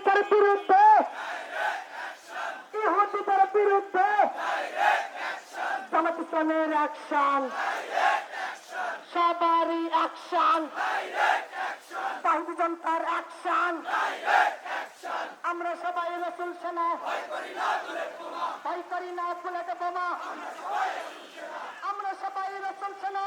বিরুদ্ধে। ইহুদিদের বিরুদ্ধে? জামাত ইসলামের অ্যাকশন সবারই অ্যাকশন তাহিদি জনতার অ্যাকশন আমরা সবাই রসুল সেনা। ভয় করি না বুলেটে বোমা। আমরা সবাই রসুল সেনা।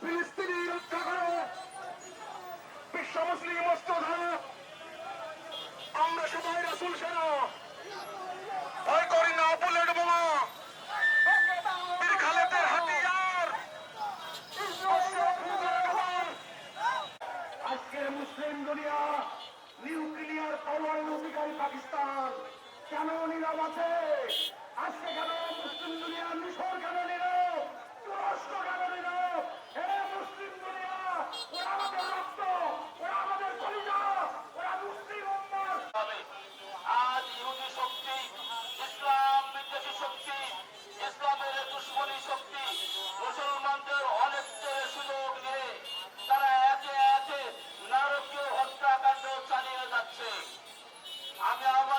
ফিলিস্তিনি রক্ষা করো বিশ্ব মুসলিম অস্ত্র ধরো আমরা সবাই রাসুল সেনা। ভয় করি না, বুলেট বোমা। খালেদের হাতিয়ার। আজকের মুসলিম পাকিস্তান।